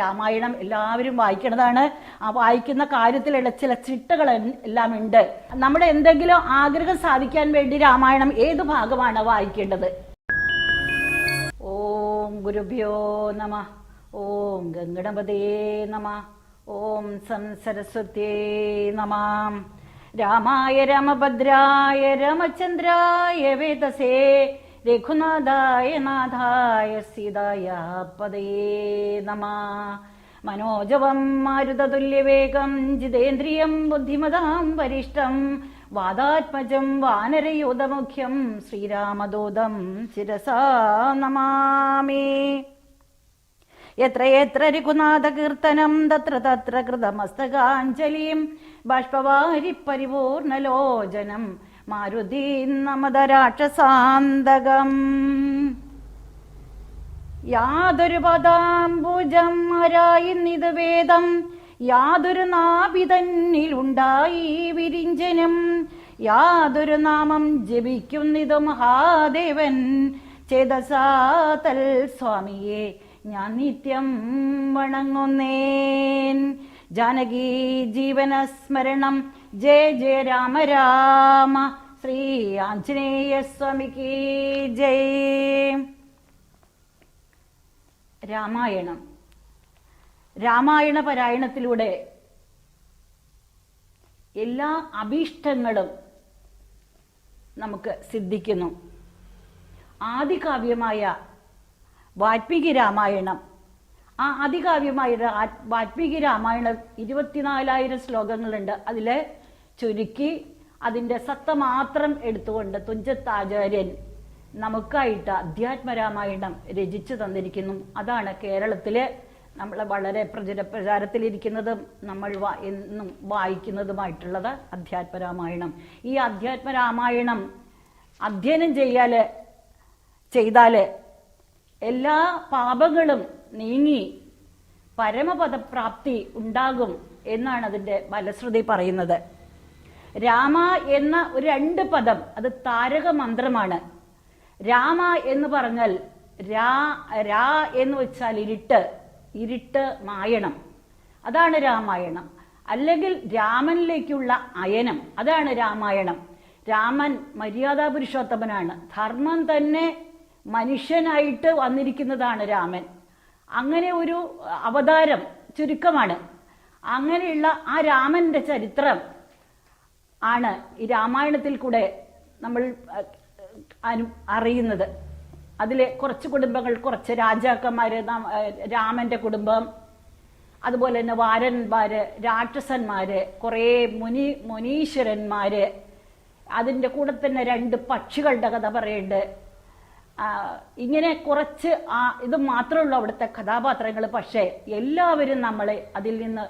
രാമായണം എല്ലാവരും വായിക്കേണ്ടതാണ്. ആ വായിക്കുന്ന കാര്യത്തിലുള്ള ചില ചിട്ടകൾ എല്ലാം ഉണ്ട് നമ്മുടെ എന്തെങ്കിലും ആഗ്രഹം സാധിക്കാൻ വേണ്ടി രാമായണം ഏത് ഭാഗമാണ് വായിക്കേണ്ടത്? ഓം ഗുരുഭ്യോ നമ. ഓം ഗംഗണപതേ നമ. ഓം സം സരസ്വത്യേ നമ. രാമായ രാമഭദ്രായ രാമചന്ദ്രായ വേദസേ രഘുനാഥായ നാഥായ സീതായ പദേ നമ. മനോജവം മാരുതതുല്യവേഗം ജിതേന്ദ്രിയം ബുദ്ധിമതാം വരിഷ്ടം വാദാത്മജം വാനരയൂതമുഖ്യം ശ്രീരാമദൂതം ശിരസാ നമാമി. എത്ര എത്ര രഘുനാഥകീർത്തനം തത്ര തത്ര കൃതമസ്തകാഞ്ജലിം ബാഷ്പവാരി പരിപൂർണലോചനം മാരുതി നമദരാക്ഷസാന്തകം യാതൊരു പദാംബുജം ആരായിന്നിത് വേദം. യാതൊരു നാഭിതന്നിലുണ്ടായി വിരിഞ്ചനും. യാതൊരു നാമം ജപിക്കുന്നിത് മഹാദേവൻ. ചേതസാതൽ സ്വാമിയെ ഞാൻ നിത്യം വണങ്ങുന്നേൻ. ജാനകി ജീവന സ്മരണം. ജയ ജയ രാമ രാമ. ശ്രീ ആഞ്ജനേയ സ്വാമിക്ക് ജയ്. രാമായണം. രാമായണ പാരായണത്തിലൂടെ എല്ലാ അഭീഷ്ടങ്ങളും നമുക്ക് സിദ്ധിക്കുന്നു. ആദികാവ്യമായ വാൽമീകി രാമായണം ആ അതികാവ്യമായ വാത്മീകി രാമായണം ഇരുപത്തിനാലായിരം ശ്ലോകങ്ങളുണ്ട്. അതിൽ ചുരുക്കി അതിന്റെ സത്ത മാത്രം എടുത്തുകൊണ്ട് തുഞ്ചത്താചാര്യൻ നമുക്കായിട്ട് അധ്യാത്മരാമായണം രചിച്ചു തന്നിരിക്കുന്നു. അതാണ് കേരളത്തിലെ നമ്മൾ വളരെ പ്രചര പ്രചാരത്തിലിരിക്കുന്നതും നമ്മൾ എന്നും വായിക്കുന്നതുമായിട്ടുള്ളത് അധ്യാത്മരാമായണം. ഈ അധ്യാത്മരാമായണം അധ്യയനം ചെയ്യാൽ ചെയ്താൽ എല്ലാ പാപങ്ങളും നീങ്ങി പരമപദപ്രാപ്തി ഉണ്ടാകും എന്നാണ് അതിന്റെ ഫലശ്രുതി പറയുന്നത്. രാമ എന്ന ഒരു രണ്ട് പദം അത് താരക മന്ത്രമാണ്. രാമ എന്ന് പറഞ്ഞാൽ രാ രാ എന്ന് വെച്ചാൽ ഇരുട്ട് ഇരുട്ട് മായണം. അതാണ് രാമായണം. അല്ലെങ്കിൽ രാമനിലേക്കുള്ള അയനം അതാണ് രാമായണം. രാമൻ മര്യാദാ പുരുഷോത്തമനാണ്. ധർമ്മം തന്നെ മനുഷ്യനായിട്ട് വന്നിരിക്കുന്നതാണ് രാമൻ. അങ്ങനെ ഒരു അവതാരം ചുരുക്കമാണ്. അങ്ങനെയുള്ള ആ രാമന്റെ ചരിത്രം ആണ് ഈ രാമായണത്തിൽ കൂടെ നമ്മൾ അറിയുന്നത്. അതിലെ കുറച്ച് കുടുംബങ്ങൾ കുറച്ച് രാജാക്കന്മാര് രാമന്റെ കുടുംബം അതുപോലെ തന്നെ വാരന്മാര് രാക്ഷസന്മാര് കുറേ മുനി മുനീശ്വരന്മാര് അതിന്റെ കൂടെ തന്നെ രണ്ട് പക്ഷികളുടെ കഥ പറയുന്നുണ്ട് ഇങ്ങനെ കുറച്ച് ആ ഇത് മാത്രമുള്ള അവിടുത്തെ കഥാപാത്രങ്ങൾ പക്ഷേ എല്ലാവരും നമ്മളെ അതിൽ നിന്ന്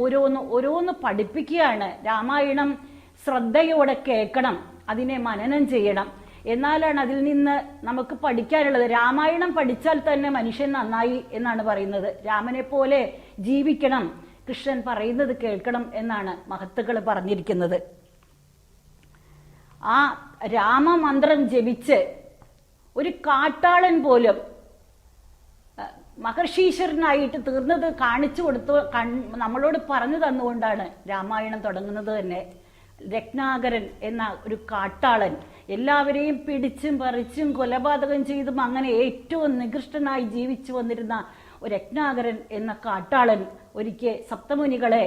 ഓരോന്ന് ഓരോന്ന് പഠിപ്പിക്കുകയാണ്. രാമായണം ശ്രദ്ധയോടെ കേൾക്കണം അതിനെ മനനം ചെയ്യണം. എന്നാലാണ് അതിൽ നിന്ന് നമുക്ക് പഠിക്കാനുള്ളത്. രാമായണം പഠിച്ചാൽ തന്നെ മനുഷ്യൻ നന്നായി എന്നാണ് പറയുന്നത്. രാമനെ പോലെ ജീവിക്കണം കൃഷ്ണൻ പറയുന്നത് കേൾക്കണം എന്നാണ് മഹത്തുക്കൾ പറഞ്ഞിരിക്കുന്നത്. ആ രാമമന്ത്രം ജപിച്ച് ഒരു കാട്ടാളൻ പോലും മഹർഷീശ്വരനായിട്ട് തീർന്നത് കാണിച്ചു കൊടുത്തു നമ്മളോട് പറഞ്ഞു തന്നുകൊണ്ടാണ് രാമായണം തുടങ്ങുന്നത് തന്നെ. രത്നാകരൻ എന്ന ഒരു കാട്ടാളൻ എല്ലാവരെയും പിടിച്ചും പറിച്ചും കൊലപാതകം ചെയ്തും അങ്ങനെ ഏറ്റവും നികൃഷ്ടനായി ജീവിച്ചു വന്നിരുന്ന ഒരു രത്നാകരൻ എന്ന കാട്ടാളൻ ഒരിക്കൽ സപ്തമുനികളെ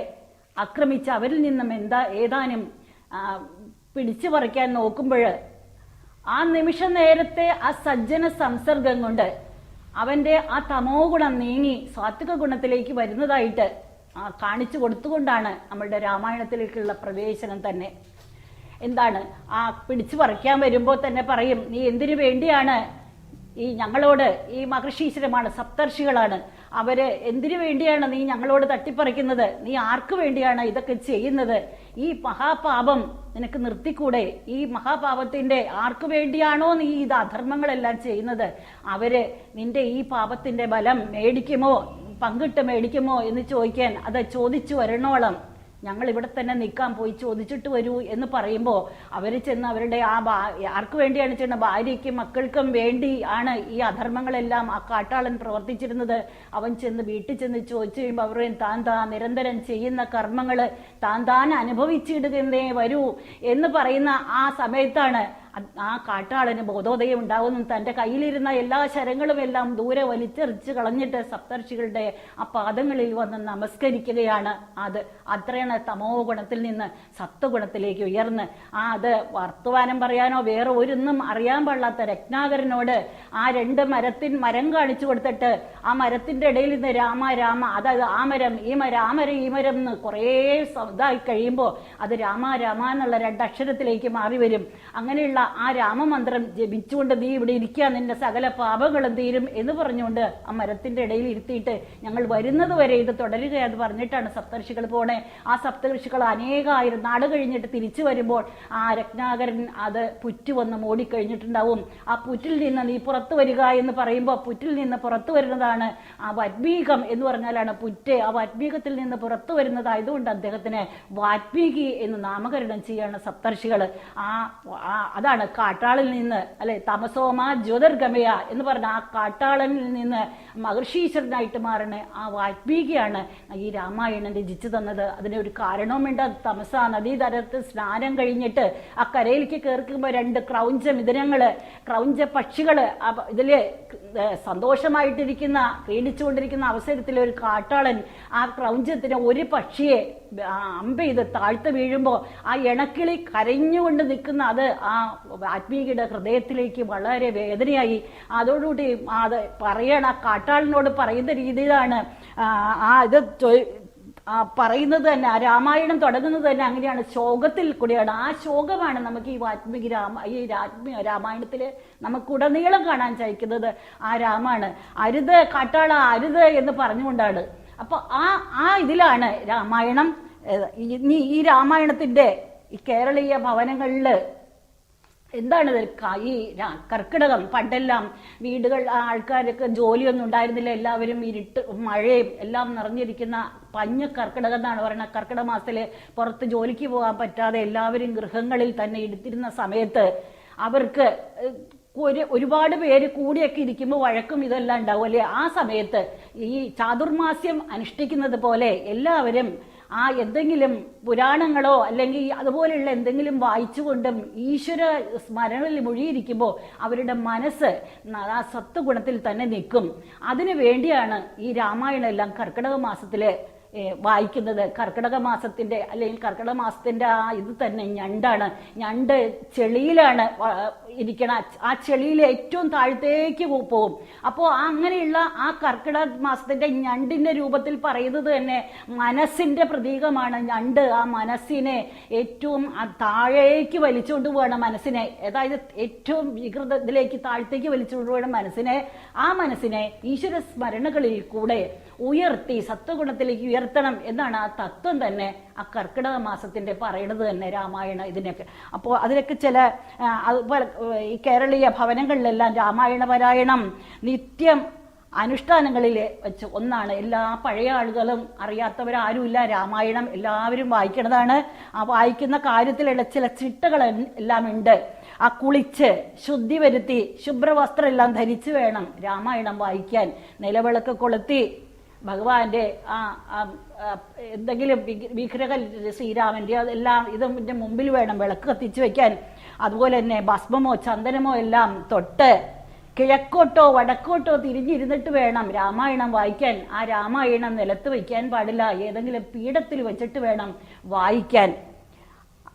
ആക്രമിച്ച് അവരിൽ നിന്നും എന്താ ഏതാനും പിടിച്ചു പറിക്കാൻ നോക്കുമ്പോൾ ആ നിമിഷ നേരത്തെ ആ സജ്ജന സംസർഗം കൊണ്ട് അവന്റെ ആ തമോ ഗുണം നീങ്ങി സാത്വിക ഗുണത്തിലേക്ക് വരുന്നതായിട്ട് ആ കാണിച്ചു കൊടുത്തുകൊണ്ടാണ് നമ്മളുടെ രാമായണത്തിലേക്കുള്ള പ്രവേശനം തന്നെ. എന്താണ്? ആ പിടിച്ചു പറിക്കാൻ വരുമ്പോൾ തന്നെ പറയും നീ എന്തിനു വേണ്ടിയാണ് ഈ ഞങ്ങളോട് ഈ മഹർഷീശ്വരമാണ് സപ്തർഷികളാണ്. അവർ എന്തിനു വേണ്ടിയാണ് നീ ഞങ്ങളോട് തട്ടിപ്പറിക്കുന്നത്? നീ ആർക്കു വേണ്ടിയാണ് ഇതൊക്കെ ചെയ്യുന്നത്? ഈ മഹാപാപം നിനക്ക് നിർത്തിക്കൂടെ? ഈ മഹാപാപത്തിന്റെ ആർക്കു വേണ്ടിയാണോ നീ ഇത് അധർമ്മങ്ങളെല്ലാം ചെയ്യുന്നത്? അവർ നിന്റെ ഈ പാപത്തിന്റെ ബലം മേടിക്കുമോ? പങ്കിട്ട് മേടിക്കുമോ എന്ന് ചോദിക്കാൻ അത് ചോദിച്ചു വരണോളം. ഞങ്ങൾ ഇവിടെ തന്നെ നിൽക്കാൻ പോയി ചോദിച്ചിട്ട് വരൂ എന്ന് പറയുമ്പോൾ അവർ ചെന്ന് അവരുടെ ആ ഭാ ആർക്ക് വേണ്ടിയാണ് ചെന്ന ഭാര്യയ്ക്കും മക്കൾക്കും വേണ്ടി ആണ് ഈ അധർമ്മങ്ങളെല്ലാം ആ കാട്ടാളൻ പ്രവർത്തിച്ചിരുന്നത്. അവൻ ചെന്ന് വീട്ടിൽ ചെന്ന് ചോദിച്ചു കഴിയുമ്പോൾ അവർ താൻ താൻ നിരന്തരം ചെയ്യുന്ന കർമ്മങ്ങൾ താൻ താൻ അനുഭവിച്ചിടുന്നേ വരൂ എന്ന് പറയുന്ന ആ സമയത്താണ് ആ കാട്ടാളന് ബോധോദയം ഉണ്ടാവുന്നു തന്റെ കയ്യിലിരുന്ന എല്ലാ ശരങ്ങളും എല്ലാം ദൂരെ വലിച്ചെറിച്ച് കളഞ്ഞിട്ട് സപ്തർഷികളുടെ ആ പാദങ്ങളിൽ വന്ന് നമസ്കരിക്കുകയാണ് അത്. അത്രയാണ് തമോ ഗുണത്തിൽ നിന്ന് സത്വഗുണത്തിലേക്ക് ഉയർന്ന്. ആ അത് വർത്തമാനം പറയാനോ വേറെ ഒരൊന്നും അറിയാൻ പാടില്ലാത്ത രത്നാകരനോട് ആ രണ്ട് മരത്തിൻ മരം കാണിച്ചു കൊടുത്തിട്ട് ആ മരത്തിന്റെ ഇടയിൽ നിന്ന് രാമ രാമ അതായത് ആ മരം ഈ മരം ആ മരം ഈ മരം എന്ന് കുറേ ഇതായി കഴിയുമ്പോൾ അത് രാമ രാമ എന്നുള്ള രണ്ടക്ഷരത്തിലേക്ക് മാറി വരും. അങ്ങനെയുള്ള ആ രാമമന്ത്രം ജപിച്ചുകൊണ്ട് നീ ഇവിടെ ഇരിക്കുക നിന്റെ സകല പാപങ്ങളും തീരും എന്ന് പറഞ്ഞുകൊണ്ട് ആ മരത്തിന്റെ ഇടയിൽ ഇരുത്തിയിട്ട് ഞങ്ങൾ വരുന്നത് വരെ ഇത് തുടരുക എന്ന് പറഞ്ഞിട്ടാണ് സപ്തർഷികൾ പോണേ. ആ സപ്തർഷികൾ അനേകായിരം നാട് കഴിഞ്ഞിട്ട് തിരിച്ചു വരുമ്പോൾ ആ രത്നാകരൻ അത് പുറ്റ് വന്ന് മൂടിക്കഴിഞ്ഞിട്ടുണ്ടാവും. ആ പുറ്റിൽ നിന്ന് നീ പുറത്തു വരിക എന്ന് പറയുമ്പോൾ പുറ്റിൽ നിന്ന് പുറത്തു വരുന്നതാണ് ആ വാത്മീകം എന്ന് പറഞ്ഞാലാണ് പുറ്റ്. ആ വാത്മീകത്തിൽ നിന്ന് പുറത്തു വരുന്നതായതുകൊണ്ട് അദ്ദേഹത്തിന് വാത്മീകി എന്ന് നാമകരണം ചെയ്യാണ് സപ്തർഷികൾ ആ ആ- അതാണ് കാട്ടാളിൽ നിന്ന് അല്ലെ തമസോമ ജ്യോതിർഗമയ എന്ന് പറഞ്ഞ ആ കാട്ടാളനിൽ നിന്ന് മഹർഷീശ്വരനായിട്ട് മാറുന്ന ആ വാത്മീകിയാണ് ഈ രാമായണൻ രചിച്ചു തന്നത്. അതിന് ഒരു കാരണവുമുണ്ട്. തമസ നദീതരത്ത് സ്നാനം കഴിഞ്ഞിട്ട് ആ കരയിലേക്ക് കയറിക്കുമ്പോൾ രണ്ട് ക്രൗഞ്ച മിഥുനങ്ങൾ ക്രൗഞ്ച പക്ഷികൾ ഇതിൽ സന്തോഷമായിട്ടിരിക്കുന്ന ക്രീഡിച്ചുകൊണ്ടിരിക്കുന്ന അവസരത്തിൽ ഒരു കാട്ടാളൻ ആ ക്രൗഞ്ചത്തിന് ഒരു പക്ഷിയെ അമ്പ ചെയ്ത് താഴ്ത്ത വീഴുമ്പോൾ ആ ഇണക്കിളി കരഞ്ഞുകൊണ്ട് നിൽക്കുന്ന അത് ആ ആത്മീകിയുടെ ഹൃദയത്തിലേക്ക് വളരെ വേദനയായി. അതോടുകൂടി അത് പറയണ കാട്ടാളിനോട് പറയുന്ന രീതിയിലാണ് ആ ഇത് പറയുന്നത് തന്നെ രാമായണം തുടങ്ങുന്നത് തന്നെ അങ്ങനെയാണ്. ശോകത്തിൽ കൂടിയാണ്. ആ ശോകമാണ് നമുക്ക് ഈ വാത്മീകി രാമ ഈ രാത്മീയ രാമായണത്തിൽ നമുക്ക് ഉടനീളം കാണാൻ സാധിക്കുന്നത് ആ രാമാണ്. അരുത് കാട്ടാള അരുത് എന്ന് പറഞ്ഞുകൊണ്ടാണ്. അപ്പൊ ആ ആ ഇതിലാണ് രാമായണം ഈ രാമായണത്തിന്റെ ഈ കേരളീയ ഭവനങ്ങളിൽ എന്താണ് ഈ കർക്കിടകം പണ്ടെല്ലാം വീടുകൾ ആൾക്കാരൊക്കെ ജോലിയൊന്നും ഉണ്ടായിരുന്നില്ല. എല്ലാവരും ഇരുട്ട് മഴയും എല്ലാം നിറഞ്ഞിരിക്കുന്ന പഞ്ഞ കർക്കിടകം എന്നാണ് പറയുന്നത്. കർക്കിടക മാസത്തിൽ പുറത്ത് ജോലിക്ക് പോകാൻ പറ്റാതെ എല്ലാവരും ഗൃഹങ്ങളിൽ തന്നെ എടുത്തിരുന്ന സമയത്ത് അവർക്ക് ഒരു ഒരുപാട് പേര് കൂടിയൊക്കെ ഇരിക്കുമ്പോൾ വഴക്കും ഇതെല്ലാം ഉണ്ടാവും. അല്ലേ? ആ സമയത്ത് ഈ ചാതുർമാസ്യം അനുഷ്ഠിക്കുന്നത് പോലെ എല്ലാവരും ആ എന്തെങ്കിലും പുരാണങ്ങളോ അല്ലെങ്കിൽ അതുപോലെയുള്ള എന്തെങ്കിലും വായിച്ചുകൊണ്ടും ഈശ്വര സ്മരണയിൽ മുഴിയിരിക്കുമ്പോൾ അവരുടെ മനസ്സ് ആ സത്വഗുണത്തിൽ തന്നെ നിൽക്കും. അതിനു വേണ്ടിയാണ് ഈ രാമായണം എല്ലാം കർക്കിടക മാസത്തിൽ ഏ, വായിക്കുന്നത് കർക്കിടക മാസത്തിന്റെ അല്ലെങ്കിൽ കർക്കിടക മാസത്തിന്റെ ആ ഇത് തന്നെ ഞണ്ടാണ്. ഞണ്ട് ചെളിയിലാണ് ഇരിക്കണ. ആ ചെളിയിൽ ഏറ്റവും താഴത്തേക്ക് പോകും. അപ്പോൾ അങ്ങനെയുള്ള ആ കർക്കിടക മാസത്തിന്റെ ഞണ്ടിന്റെ രൂപത്തിൽ പറയുന്നത് തന്നെ മനസ്സിന്റെ പ്രതീകമാണ് ഞണ്ട്. ആ മനസ്സിനെ ഏറ്റവും താഴേക്ക് വലിച്ചുകൊണ്ട് പോകണം മനസ്സിനെ. അതായത് ഏറ്റവും വികൃതത്തിലേക്ക് താഴത്തേക്ക് വലിച്ചുകൊണ്ട് പോകണം മനസ്സിനെ. ആ മനസ്സിനെ ഈശ്വര സ്മരണകളിൽ കൂടെ ഉയർത്തി സത്വഗുണത്തിലേക്ക് ഉയർത്തണം എന്നാണ് ആ തത്വം തന്നെ ആ കർക്കിടക മാസത്തിന്റെ പറയണത് തന്നെ രാമായണ ഇതിനൊക്കെ. അപ്പോൾ അതിലൊക്കെ ചില അതുപോലെ ഈ കേരളീയ ഭവനങ്ങളിലെല്ലാം രാമായണ പാരായണം നിത്യം അനുഷ്ഠാനങ്ങളിൽ വെച്ച് ഒന്നാണ്. എല്ലാ പഴയ ആളുകളും അറിയാത്തവരാരുമില്ല. രാമായണം എല്ലാവരും വായിക്കുന്നതാണ് ആ വായിക്കുന്ന കാര്യത്തിലുള്ള ചില ചിട്ടകൾ എല്ലാം ഉണ്ട്. ആ കുളിച്ച് ശുദ്ധി വരുത്തി ശുഭ്രവസ്ത്രം എല്ലാം ധരിച്ചു വേണം രാമായണം വായിക്കാൻ. നിലവിളക്ക് കൊളുത്തി ഭഗവാന്റെ ആ എന്തെങ്കിലും വിഗ്ര- വിഗ്രഹ ശ്രീരാമന്റെ അതെല്ലാം ഇതിന്റെ മുമ്പിൽ വേണം വിളക്ക് കത്തിച്ചു വെക്കാൻ. അതുപോലെ തന്നെ ഭസ്മമോ ചന്ദനമോ എല്ലാം തൊട്ട് കിഴക്കോട്ടോ വടക്കോട്ടോ തിരിഞ്ഞിരുന്നിട്ട് വേണം രാമായണം വായിക്കാൻ. ആ രാമായണം നിലത്ത് വയ്ക്കാൻ പാടില്ല. ഏതെങ്കിലും പീഠത്തിൽ വെച്ചിട്ട് വേണം വായിക്കാൻ.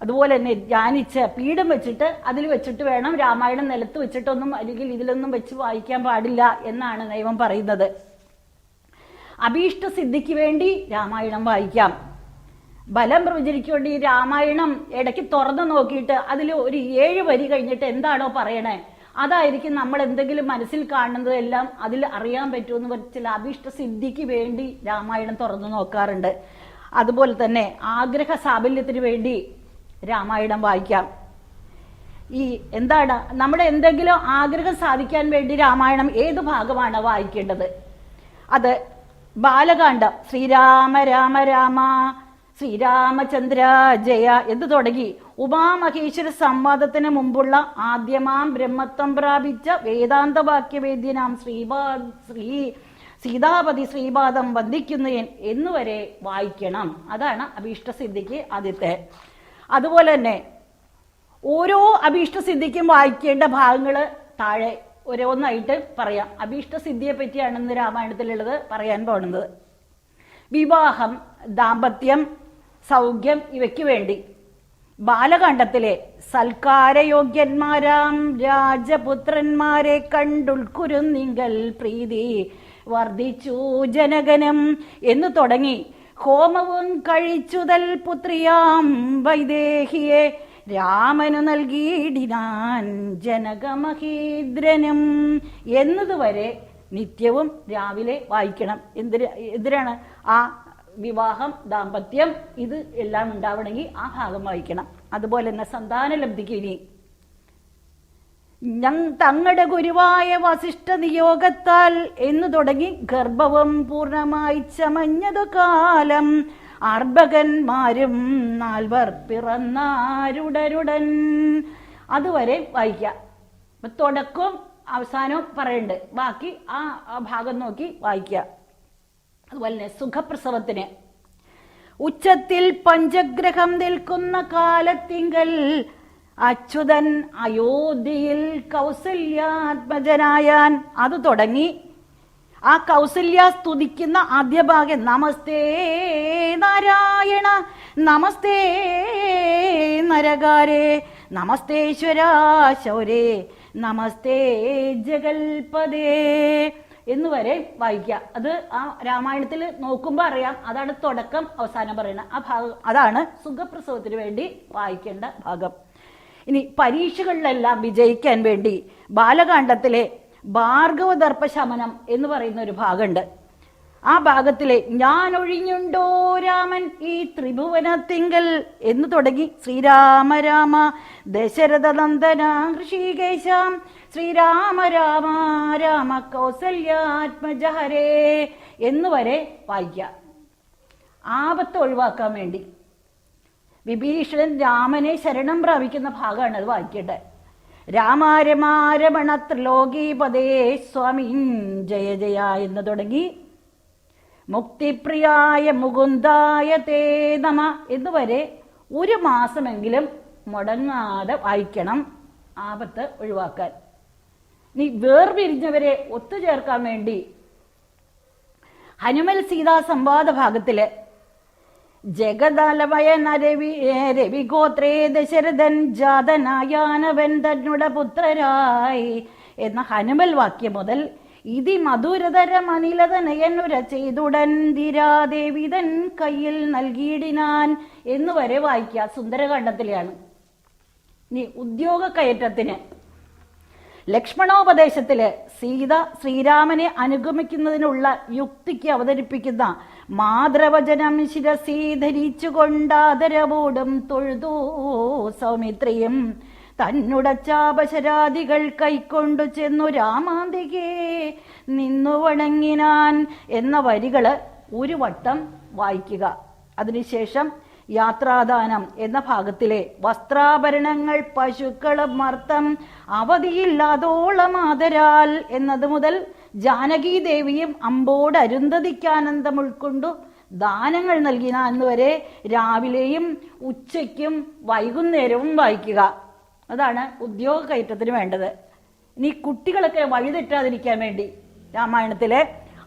അതുപോലെ തന്നെ ധ്യാനിച്ച് പീഠം വെച്ചിട്ട് അതിൽ വെച്ചിട്ട് വേണം രാമായണം നിലത്ത് വെച്ചിട്ടൊന്നും അല്ലെങ്കിൽ ഇതിലൊന്നും വെച്ച് വായിക്കാൻ പാടില്ല എന്നാണ് ദൈവം പറയുന്നത്. അഭീഷ്ട സിദ്ധിക്ക് വേണ്ടി രാമായണം വായിക്കാം. ബലം പ്രവചനിക്ക് ഈ രാമായണം ഇടയ്ക്ക് തുറന്നു നോക്കിയിട്ട് അതിൽ ഒരു ഏഴ് വരി കഴിഞ്ഞിട്ട് എന്താണോ പറയണേ? അതായിരിക്കും നമ്മൾ എന്തെങ്കിലും മനസ്സിൽ കാണുന്നതെല്ലാം അതിൽ അറിയാൻ പറ്റുമെന്ന് ചില അഭീഷ്ട സിദ്ധിക്ക് വേണ്ടി രാമായണം തുറന്നു നോക്കാറുണ്ട്. അതുപോലെ തന്നെ ആഗ്രഹ സാഫല്യത്തിന് വേണ്ടി രാമായണം വായിക്കാം. ഈ എന്താണ്? നമ്മുടെ എന്തെങ്കിലും ആഗ്രഹം സാധിക്കാൻ വേണ്ടി രാമായണം ഏത് ഭാഗമാണ് വായിക്കേണ്ടത്? അത് ബാലകാന്ഡം ശ്രീരാമ രാമ രാമ ശ്രീരാമചന്ദ്ര ജയ എന്ന് തുടങ്ങി? ഉമാമഹേശ്വര സംവാദത്തിന് മുമ്പുള്ള ആദ്യമാം ബ്രഹ്മത്വം പ്രാപിച്ച വേദാന്ത വാക്യവേദ്യനാം ശ്രീപാ ശ്രീ സീതാപതി ശ്രീപാദം വന്ദിക്കുന്നയൻ എന്നുവരെ വായിക്കണം. അതാണ് അഭീഷ്ടസിദ്ധിക്ക് ആദ്യത്തെ. അതുപോലെ തന്നെ ഓരോ അഭീഷ്ടസിദ്ധിക്കും വായിക്കേണ്ട ഭാഗങ്ങൾ താഴെ ഓരോന്നായിട്ട് പറയാം. അഭീഷ്ടസിദ്ധിയെ പറ്റിയാണ് ഇന്ന് രാമായണത്തിലുള്ളത് പറയാൻ പോകുന്നത് വിവാഹം ദാമ്പത്യം സൗഖ്യം ഇവയ്ക്ക് വേണ്ടി. ബാലകാണ്ഡത്തിലെ സൽക്കാരയോഗ്യന്മാരാം രാജപുത്രന്മാരെ കണ്ടുൾക്കുരുന്നിങ്കൽ പ്രീതി വർദ്ധിച്ചു ജനകനം എന്ന് തുടങ്ങി. ഹോമവും കഴിച്ചുതൽ പുത്രിയാം വൈദേഹിയെ രാമനു നൽകിയിടിനാൻ ജനകമഹീദ്രനും എന്നതുവരെ നിത്യവും രാവിലെ വായിക്കണം. എന്തിന് എന്തിനാണ് ആ വിവാഹം ദാമ്പത്യം ഇത് എല്ലാം ഉണ്ടാവണമെങ്കിൽ ആ ഭാഗം വായിക്കണം. അതുപോലെ തന്നെ സന്താന ലബ്ധിക്ക് ഇനി തങ്ങളുടെ ഗുരുവായ വസിഷ്ഠ നിയോഗത്താൽ എന്നു തുടങ്ങി ഗർഭവം പൂർണമായി ചമഞ്ഞതു കാലം. അർഭകന്മാരും നാൽവർ പിറന്നാരുടരുടൻ. അതുവരെ വായിക്കാം. തുടക്കവും അവസാനവും പറയുന്നുണ്ട് ബാക്കി ആ ഭാഗം നോക്കി വായിക്കുക അതുപോലെ തന്നെ സുഖപ്രസവത്തിന്. ഉച്ചത്തിൽ പഞ്ചഗ്രഹം നിൽക്കുന്ന കാലത്തിങ്കൽ അച്യുതൻ അയോധ്യയിൽ കൗസല്യാത്മജനായാൻ. അത് തുടങ്ങി ആ കൗസല്യ സ്തുതിക്കുന്ന ആദ്യ ഭാഗം നമസ്തേ നാരായണ നമസ്തേ നരകാരേ നമസ്തേശ്വര ശൗരേ നമസ്തേ ജഗൽപദേ എന്ന് വരെ വായിക്കുക. അത് ആ രാമായണത്തിൽ നോക്കുമ്പോൾ അറിയാം. അതാണ് തുടക്കം അവസാനം പറയുന്നത് ആ ഭാഗം. അതാണ് സുഖപ്രസവത്തിന് വേണ്ടി വായിക്കേണ്ട ഭാഗം. ഇനി പരീക്ഷകളിലെല്ലാം വിജയിക്കാൻ വേണ്ടി ബാലകാണ്ഡത്തിലെ ഭാർഗവദർപ്പ ദർപ്പശമനം എന്ന് പറയുന്ന ഒരു ഭാഗമുണ്ട്. ആ ഭാഗത്തിലെ ഞാൻ ഒഴിഞ്ഞുണ്ടോ രാമൻ ഈ ത്രിഭുവന തിങ്കൽ എന്ന് തുടങ്ങി. ശ്രീരാമ രാമ ദശരഥ നന്ദന ഋഷികേശാം ശ്രീരാമ രാമ രാമ കൗസല്യാത്മജഹരേ എന്ന് വരെ വായിക്കാം ആപത്ത് ഒഴിവാക്കാൻ വേണ്ടി വിഭീഷണൻ രാമനെ ശരണം പ്രാപിക്കുന്ന ഭാഗമാണ് അത് വായിക്കേണ്ടത്. രാമാരമാരമണ ത്രിലോകീപദേ സ്വാമി. ജയ ജയ എന്ന് തുടങ്ങി. മുക്തിപ്രിയായ മുകുന്ദായ തേ നമ എന്നുവരെ ഒരു മാസമെങ്കിലും മുടങ്ങാതെ വായിക്കണം ആപത്ത് ഒഴിവാക്കാൻ. നീ വേർപിരിഞ്ഞവരെ ഒത്തുചേർക്കാൻ വേണ്ടി ഹനുമൽ സീതാ സംവാദ ഭാഗത്തിൽ ജഗദാലവയന രവി ഗോത്രേ ദശരഥൻ ജാതനായാനവൻ തന്നുടെ പുത്രരായി എന്ന ഹനുമൽ വാക്യം മുതൽ ഇതി മധുരതര മനിലതനയനുര ചെയ്തുടൻ ധീരാദേവിതൻ കയ്യിൽ നൽകിയിടിനാൻ എന്ന് വരെ വായിക്കുക. സുന്ദരകാണ്ഡത്തിലെയാണ്. നീ ഉദ്യോഗ കയറ്റത്തിന് ലക്ഷ്മണോപദേശത്തിൽ സീത ശ്രീരാമനെ അനുഗമിക്കുന്നതിനുള്ള യുക്തിക്ക് അവതരിപ്പിക്കുന്ന മാതൃവചനം ശിരസി ധരിച്ചുകൊണ്ടാദരവോടും തൊഴുതൂ സൗമിത്രിയും. തന്നുട ചാപശരാദികൾ കൈക്കൊണ്ടു ചെന്നു രാമാന്തികേ നിന്നു വണങ്ങിനാൻ എന്ന വരികൾ ഒരു വട്ടം വായിക്കുക. അതിനുശേഷം യാത്രാദാനം എന്ന ഭാഗത്തിലെ വസ്ത്രാഭരണങ്ങൾ പശുക്കളും മർത്തം അവധിയില്ലാതോളം ആദരാൽ എന്നത് മുതൽ ജാനകി ദേവിയും അമ്പോട് അരുന്ധതിക്കാനന്ദം ഉൾക്കൊണ്ടു ദാനങ്ങൾ നൽകിന വരെ രാവിലെയും ഉച്ചയ്ക്കും വൈകുന്നേരവും വായിക്കുക. അതാണ് ഉദ്യോഗ കയറ്റത്തിന് വേണ്ടത്. ഇനി കുട്ടികളൊക്കെ വഴിതെറ്റാതിരിക്കാൻ വേണ്ടി രാമായണത്തിലെ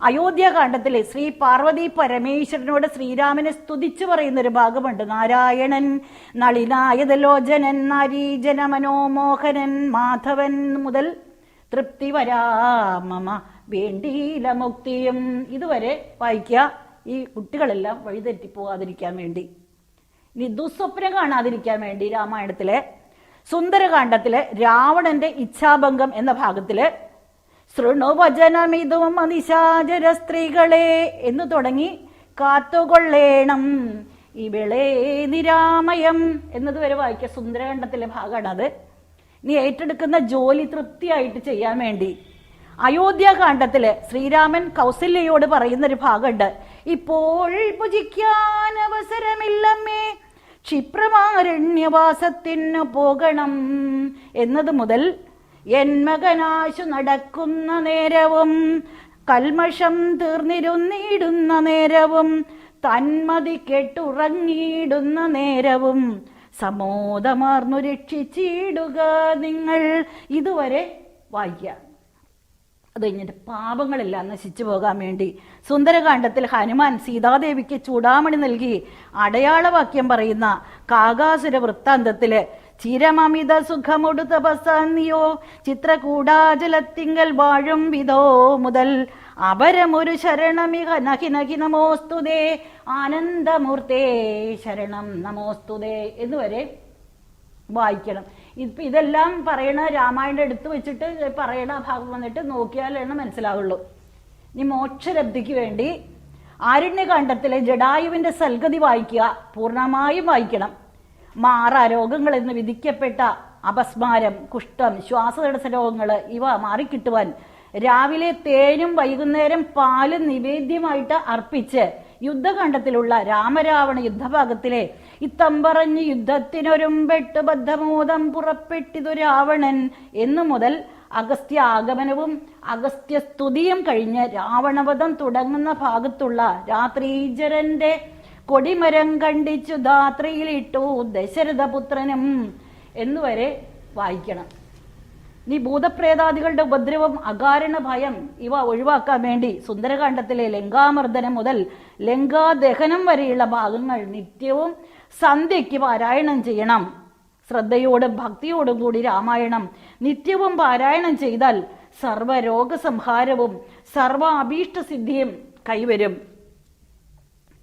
അയോധ്യാകാന്ഡത്തിലെ ശ്രീ പാർവതി പരമേശ്വരനോട് ശ്രീരാമനെ സ്തുതിച്ചു പറയുന്ന ഒരു ഭാഗമുണ്ട്. നാരായണൻ നളിനായതലോചനൻ നാരീജന മനോമോഹനൻ മാധവൻ മുതൽ തൃപ്തി വരാമമ വേണ്ടിയില മുക്തിയും ഇതുവരെ വായിക്കുക ഈ കുട്ടികളെല്ലാം വഴിതെറ്റി പോകാതിരിക്കാൻ വേണ്ടി. ഇനി ദുസ്വപ്നം കാണാതിരിക്കാൻ വേണ്ടി രാമായണത്തിലെ സുന്ദരകാന്ഡത്തിലെ രാവണന്റെ ഇച്ഛാഭംഗം എന്ന ഭാഗത്തിൽ ശൃണുവചനമിതും അതിശാചര സ്ത്രീകളെ എന്ന് തുടങ്ങി കാത്തുകൊള്ളേണം. ഇവിളേ നിരാമയം എന്നതുവരെ വായിക്കുക. സുന്ദരകാന്ഡത്തിലെ ഭാഗമാണ് അത്. നീ ഏറ്റെടുക്കുന്ന ജോലി തൃപ്തിയായിട്ട് ചെയ്യാൻ വേണ്ടി അയോധ്യാകാന്ഡത്തിൽ ശ്രീരാമൻ കൗസല്യയോട് പറയുന്ന ഒരു ഭാഗമുണ്ട്. ഇപ്പോൾ ഭുജിക്കാൻ അവസരമില്ലമ്മേ ക്ഷിപ്രമാരണ്യവാസത്തിനു പോകണം എന്നത് മുതൽ എൻ മകനാശു നടക്കുന്ന നേരവും കൽമഷം തീർന്നിരുന്നിടുന്ന നേരവും തന്മതി കെട്ടുറങ്ങിയിടുന്ന നേരവും സമോദമാർന്നു രക്ഷിച്ചിടുക നിങ്ങൾ ഇതുവരെ വായിക്കുക അത് കഴിഞ്ഞിട്ട് പാപങ്ങളെല്ലാം നശിച്ചു പോകാൻ വേണ്ടി സുന്ദരകാന്ഡത്തിൽ ഹനുമാൻ സീതാദേവിക്ക് ചൂടാമണി നൽകി അടയാളവാക്യം പറയുന്ന കാകാസുര വൃത്താന്തത്തിൽ ചിരമമിത സുഖമൊടു തപസാന്നിയോ ചിത്രകൂടാചലത്തിങ്കൽ വാഴും വിധോ മുതൽ അപരമൊരു ശരണമിക നഹി നഹി നമോസ്തുതേ ആനന്ദമൂർത്തേ ശരണം നമോസ്തുതേ എന്നുവരെ വായിക്കണം. ഇപ്പം ഇതെല്ലാം പറയണ രാമായണം എടുത്തു വെച്ചിട്ട് പറയണ ഭാഗം വന്നിട്ട് നോക്കിയാലാണ് മനസ്സിലാവുള്ളൂ. ഇനി മോക്ഷലബ്ധിക്ക് വേണ്ടി ആരണ്യകാന്ഡത്തിലെ ജഡായുവിന്റെ സൽഗതി വായിക്കുക പൂർണമായും വായിക്കണം. മാറ രോഗങ്ങൾ എന്ന് വിധിക്കപ്പെട്ട അപസ്മാരം കുഷ്ഠം ശ്വാസതടസ്സ രോഗങ്ങൾ ഇവ മാറിക്കിട്ടുവാൻ രാവിലെ തേനും വൈകുന്നേരം പാലും നിവേദ്യമായിട്ട് അർപ്പിച്ച് യുദ്ധകാണ്ഡത്തിലുള്ള രാമരാവണ യുദ്ധഭാഗത്തിലെ ഇത്തമ്പറഞ്ഞ് യുദ്ധത്തിനൊരുമ്പെട്ട് ബദ്ധമോദം പുറപ്പെട്ടിതു രാവണൻ. എന്നു മുതൽ അഗസ്ത്യ ആഗമനവും അഗസ്ത്യ സ്തുതിയും കഴിഞ്ഞ് രാവണവധം തുടങ്ങുന്ന ഭാഗത്തുള്ള രാത്രീജരന്റെ കൊടിമരം കണ്ടിച്ചു ധാത്രിയിലിട്ടു ദശരഥപുത്രനും എന്നുവരെ വായിക്കണം. നീ ഭൂതപ്രേതാദികളുടെ ഉപദ്രവം അകാരണ ഭയം ഇവ ഒഴിവാക്കാൻ വേണ്ടി സുന്ദരകാന്ഡത്തിലെ ലങ്കാമർദ്ദനം മുതൽ ലങ്കാദഹനം വരെയുള്ള ഭാഗങ്ങൾ നിത്യവും സന്ധ്യയ്ക്ക് പാരായണം ചെയ്യണം. ശ്രദ്ധയോടും ഭക്തിയോടും കൂടി രാമായണം നിത്യവും പാരായണം ചെയ്താൽ സർവരോഗസംഹാരവും സർവ അഭീഷ്ടസിദ്ധിയും കൈവരും.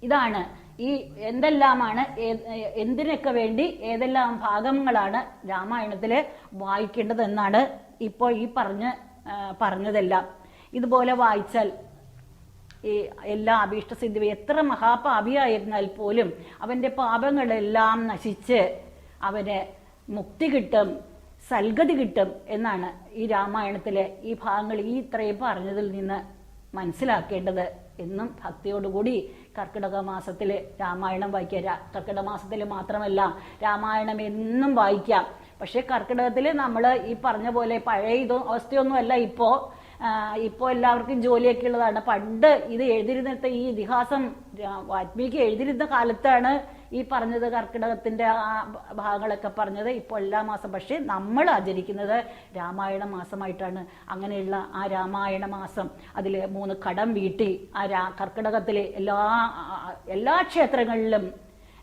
ഇതാണ് ഈ എന്തെല്ലാമാണ് എന്തിനൊക്കെ വേണ്ടി ഏതെല്ലാം ഭാഗങ്ങളാണ് രാമായണത്തിൽ വായിക്കേണ്ടതെന്നാണ് ഇപ്പോൾ ഈ പറഞ്ഞ് പറഞ്ഞതെല്ലാം. ഇതുപോലെ വായിച്ചാൽ ഈ എല്ലാ അഭീഷ്ടസിദ്ധി എത്ര മഹാപാപിയായിരുന്നാൽ പോലും അവന്റെ പാപങ്ങളെല്ലാം നശിച്ച് അവന് മുക്തി കിട്ടും സൽഗതി കിട്ടും എന്നാണ് ഈ രാമായണത്തിലെ ഈ ഭാഗങ്ങൾ ഈ ഇത്രയും പറഞ്ഞതിൽ നിന്ന് മനസ്സിലാക്കേണ്ടത് എന്നും ഭക്തിയോടുകൂടി കർക്കിടക മാസത്തിൽ രാമായണം വായിക്കുക. കർക്കിടക മാസത്തിൽ മാത്രമല്ല രാമായണം എന്നും വായിക്കാം. പക്ഷേ കർക്കിടകത്തിൽ നമ്മൾ ഈ പറഞ്ഞ പോലെ പഴയ ഇതോ അവസ്ഥയൊന്നുമല്ല ഇപ്പോൾ ഇപ്പോൾ എല്ലാവർക്കും ജോലിയൊക്കെ ഉള്ളതാണ്. പണ്ട് ഇത് എഴുതിയിരുന്നിട്ട് ഈ ഇതിഹാസം വാത്മീകി എഴുതിയിരുന്ന കാലത്താണ് ഈ പറഞ്ഞത് ഭ- ഭാഗങ്ങളൊക്കെ പറഞ്ഞത് ഇപ്പോൾ എല്ലാ മാസം പക്ഷേ നമ്മൾ ആചരിക്കുന്നത് രാമായണ മാസമായിട്ടാണ്. അങ്ങനെയുള്ള ആ രാമായണ മാസം അതിൽ മൂന്ന് കടം വീട്ടി ആ രാ കർക്കിടകത്തിലെ എല്ലാ എല്ലാ ക്ഷേത്രങ്ങളിലും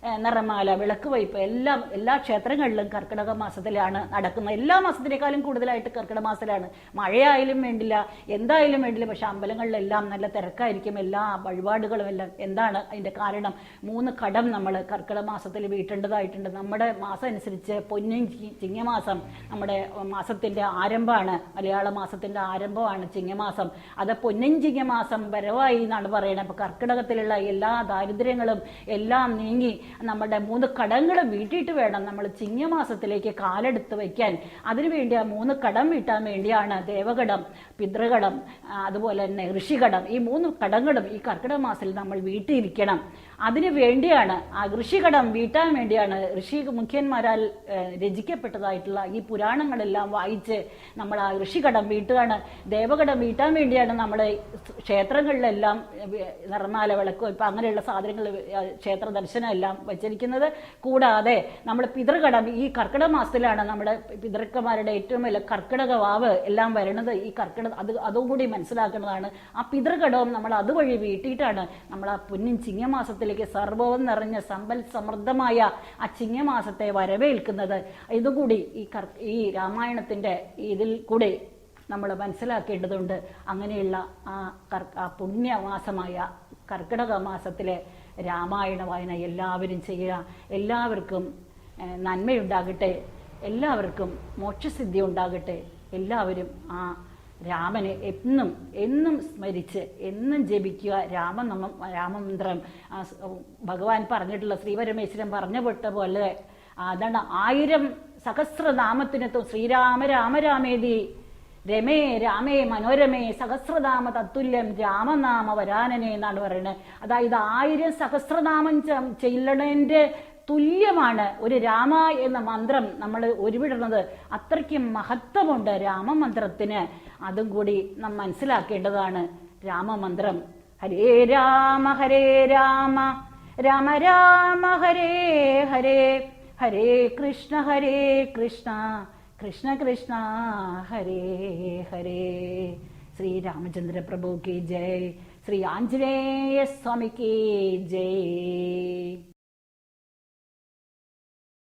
നിറമാല വിളക്ക് വയ്പ് എല്ലാം എല്ലാ ക്ഷേത്രങ്ങളിലും കർക്കിടക മാസത്തിലാണ് നടക്കുന്നത്. എല്ലാ മാസത്തിനേക്കാളും കൂടുതലായിട്ട് കർക്കിടക മാസത്തിലാണ്. മഴയായാലും വേണ്ടില്ല എന്തായാലും വേണ്ടില്ല പക്ഷെ അമ്പലങ്ങളിലെല്ലാം നല്ല തിരക്കായിരിക്കും. എല്ലാ വഴിപാടുകളും എല്ലാം എന്താണ് അതിന്റെ കാരണം? മൂന്ന് കടം നമ്മൾ കർക്കിടക മാസത്തിൽ വീട്ടേണ്ടതായിട്ടുണ്ട്. നമ്മുടെ മാസം അനുസരിച്ച് പൊന്നും ചിങ്ങമാസം നമ്മുടെ മാസത്തിന്റെ ആരംഭമാണ്. മലയാള മാസത്തിന്റെ ആരംഭമാണ് ചിങ്ങമാസം. അത് പൊന്നും ചിങ്ങമാസം വരവായി എന്നാണ് പറയുന്നത് അപ്പോൾ കർക്കിടകത്തിലുള്ള എല്ലാ ദാരിദ്ര്യങ്ങളും എല്ലാം നീങ്ങി നമ്മുടെ മൂന്ന് കടങ്ങളും വീട്ടിയിട്ട് വേണം നമ്മൾ ചിങ്ങമാസത്തിലേക്ക് കാലെടുത്ത് വയ്ക്കാൻ. അതിനുവേണ്ടി ആ മൂന്ന് കടം വീട്ടാൻ വേണ്ടിയാണ് ദേവകടം പിതൃകടം അതുപോലെ തന്നെ ഋഷികടം ഈ മൂന്ന് കടങ്ങളും ഈ കർക്കിടക മാസത്തിൽ നമ്മൾ വീട്ടിയിരിക്കണം. അതിനു വേണ്ടിയാണ് ആ ഋഷികടം വീട്ടാൻ വേണ്ടിയാണ് ഋഷി മുഖ്യന്മാരാൽ രചിക്കപ്പെട്ടതായിട്ടുള്ള ഈ പുരാണങ്ങളെല്ലാം വായിച്ച് നമ്മൾ ആ ഋഷികടം വീട്ടുകയാണ്. ദേവകടം വീട്ടാൻ വേണ്ടിയാണ് നമ്മുടെ ക്ഷേത്രങ്ങളിലെല്ലാം നിർമ്മാല വിളക്ക്. ഇപ്പം അങ്ങനെയുള്ള സാധനങ്ങൾ ക്ഷേത്ര ദർശനം എല്ലാം വച്ചിരിക്കുന്നത്. കൂടാതെ നമ്മൾ പിതൃകടം ഈ കർക്കിടക മാസത്തിലാണ് നമ്മുടെ പിതൃക്കന്മാരുടെ ഏറ്റവും വലിയ കർക്കിടക വാവ് എല്ലാം വരുന്നത്. ഈ കർക്കിടക അത് അതും കൂടി മനസ്സിലാക്കുന്നതാണ്. ആ പിതൃകടവും നമ്മൾ അതുവഴി വീട്ടിയിട്ടാണ് നമ്മൾ ആ പൊന്നിൻ ചിങ്ങമാസത്തിലേക്ക് സർവവും നിറഞ്ഞ സമ്പൽ സമൃദ്ധമായ ആ ചിങ്ങമാസത്തെ വരവേൽക്കുന്നത്. ഇതുകൂടി ഈ ഈ രാമായണത്തിന്റെ ഇതിൽ കൂടി നമ്മൾ മനസ്സിലാക്കേണ്ടതുണ്ട്. അങ്ങനെയുള്ള ആ കർ ആ പുണ്യമാസമായ കർക്കിടക മാസത്തിലെ രാമായണ വായന എല്ലാവരും ചെയ്യുക. എല്ലാവർക്കും നന്മയുണ്ടാകട്ടെ. എല്ലാവർക്കും മോക്ഷസിദ്ധി ഉണ്ടാകട്ടെ. എല്ലാവരും ആ രാമനെ എന്നും എന്നും സ്മരിച്ച് എന്നും ജപിക്കുക. രാമനമം രാമമന്ത്രം. ഭഗവാൻ പറഞ്ഞിട്ടുള്ള ശ്രീപരമേശ്വരൻ പറഞ്ഞ പെട്ട പോലെ അതാണ് ആയിരം സഹസ്രനാമത്തിനെത്തും. ശ്രീരാമ രാമ രാമേതി. രമേ രാമേ മനോരമേ സഹസ്രനാമ തത്തുല്യം രാമനാമ വരാനനെ എന്നാണ് പറയുന്നത്. അതായത് ആയിരം സഹസ്രനാമം ച- തുല്യമാണ് ഒരു രാമ എന്ന മന്ത്രം നമ്മൾ ഒരുവിടുന്നത്. അത്രയ്ക്ക് മഹത്വമുണ്ട് രാമമന്ത്രത്തിന്. അതും കൂടി നാം മനസ്സിലാക്കേണ്ടതാണ് രാമമന്ത്രം. ഹരേ രാമ ഹരേ രാമ. രാമ രാമ ഹരേ ഹരേ. ഹരേ കൃഷ്ണ ഹരേ കൃഷ്ണ. കൃഷ്ണ കൃഷ്ണ ഹരേ ഹരേ. ശ്രീ രാമചന്ദ്ര പ്രഭു കി ജയ്. ശ്രീ ആഞ്ജനേയ സ്വാമി കി ജയ്.